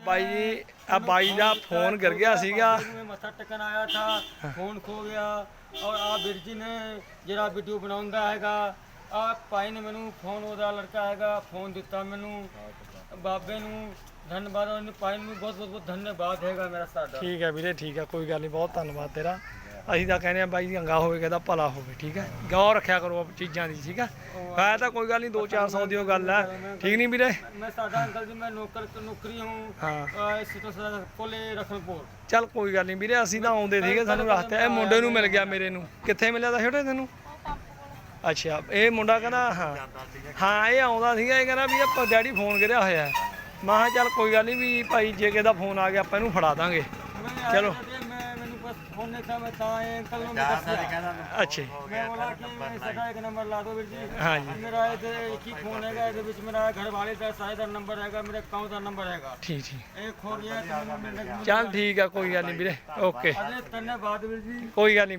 ਬਾਈ ਜੀ ਆ ਬਾਈ ਦਾ ਫੋਨ ਗਿਰ ਗਿਆ ਸੀਗਾ मैं मत्था टेकन आया था फोन खो गया और आ ਵੀਰ ਜੀ ਨੇ ਜਿਹੜਾ ਵੀਡੀਓ ਬਣਾਉਂਦਾ ਹੈਗਾ ਆ ਭਾਈ ਨੇ ਮੈਨੂੰ ਫੋਨ ਉਹਦਾ ਲੜਕਾ ਹੈਗਾ ਫੋਨ ਦਿੱਤਾ ਮੈਨੂੰ ਬਾਬੇ ਨੂੰ ਧੰਨਵਾਦ ਉਹਨੂੰ ਭਾਈ ਨੂੰ ਬਹੁਤ ਬਹੁਤ ਬਹੁਤ ਧੰਨਵਾਦ ਹੈਗਾ ਮੇਰਾ ਸਾਡਾ ਠੀਕ ਹੈ ਵੀਰੇ ਠੀਕ ਹੈ ਕੋਈ ਗੱਲ ਨਹੀਂ ਬਹੁਤ ਧੰਨਵਾਦ ਤੇਰਾ ਅਸੀਂ ਤਾਂ ਕਹਿੰਦੇ ਆ ਬਾਈ ਜੀ ਅੰਗਾ ਹੋਵੇ ਕਹਿੰਦਾ ਭਲਾ ਹੋਵੇ ਠੀਕ ਹੈ? ਗੌਰ ਰੱਖਿਆ ਕਰੋ ਚੀਜ਼ਾਂ ਦੀ ਠੀਕ ਹੈ? ਹੈ ਤਾਂ ਕੋਈ ਗੱਲ ਨਹੀਂ 2-400 ਦੀ ਉਹ ਗੱਲ ਹੈ। ਠੀਕ ਨਹੀਂ ਵੀਰੇ? ਮੈਂ ਸਾਡਾ ਅੰਕਲ ਜੀ ਮੈਂ ਨੌਕਰ ਨੌਕਰੀ ਹੂੰ ਹਾਂ। ਇਸ ਤੋਂ ਸਦਾ ਕੋਲੇ ਰਖਲਪੁਰ ਚੱਲ ਕੋਈ ਗੱਲ ਨਹੀਂ ਵੀਰੇ ਅਸੀਂ ਤਾਂ ਆਉਂਦੇ ਸੀਗੇ ਸਾਨੂੰ ਰਸਤੇ ਇਹ ਮੁੰਡੇ ਨੂੰ ਮਿਲ ਗਿਆ ਮੇਰੇ ਨੂੰ। ਕਿੱਥੇ ਮਿਲਿਆ ਤਾਂ ਛੋਟੇ ਤੈਨੂੰ? ਅੱਛਾ ਇਹ ਮੁੰਡਾ ਕਹਿੰਦਾ ਹਾਂ। ਹਾਂ ਇਹ ਆਉਂਦਾ ਸੀਗਾ ਇਹ ਕਹਿੰਦਾ ਵੀ ਆਪਾਂ ਡੈਡੀ ਫੋਨ ਕਰਿਆ ਹੋਇਆ। ਮੈਂ ਕਿਹਾ ਚੱਲ ਕੋਈ ਗੱਲ ਨਹੀਂ ਵੀ ਭਾਈ ਜੇ ਕਿਸੇ ਦਾ ਫੋਨ ਆ ਗਿਆ ਆਪਾਂ ਇਹਨੂੰ ਫੜਾ ਦਾਂਗੇ। ਚਲੋ। ਮੈਂ ਮੈਨੂੰ ਬਸ ਫੋਨ ਨਹੀਂ ਥਾ ਮੈਂ ਤਾਂ ਇਹ ਅੰਕਲ ਨੂੰ ਮੈਂ ਦੱਸਿਆ। ਅੱਛਾ ਮੈਂ ਬੋਲਾ ਕਿ ਸਾਡਾ ਇੱਕ ਨੰਬਰ ਲਾ ਦਿਓ ਵੀਰ ਜੀ। ਹਾਂਜੀ। ਮੇਰਾ ਇਹਦੇ ਇੱਕ ਹੀ ਫੋਨ ਹੈਗਾ ਇਹਦੇ ਵਿੱਚ ਮੇਰਾ ਘਰ ਵਾਲੇ ਦਾ ਸਾਇਦ ਦਾ ਨੰਬਰ ਹੈਗਾ ਮੇਰੇ ਅਕਾਊਂਟ ਦਾ ਨੰਬਰ ਹੈਗਾ। ਠੀਕ ਠੀਕ। ਇਹ ਖੋ ਗਿਆ ਤੇ ਮੈਨੂੰ ਮਿਲ ਗਿਆ ਚੱਲ ਠੀਕ ਆ ਕੋਈ ਗੱਲ ਨਹੀਂ ਵੀਰੇ। ਓਕੇ। ਧੰਨਵਾਦ ਵੀਰ ਜੀ। ਕੋਈ ਗੱਲ ਨਹੀਂ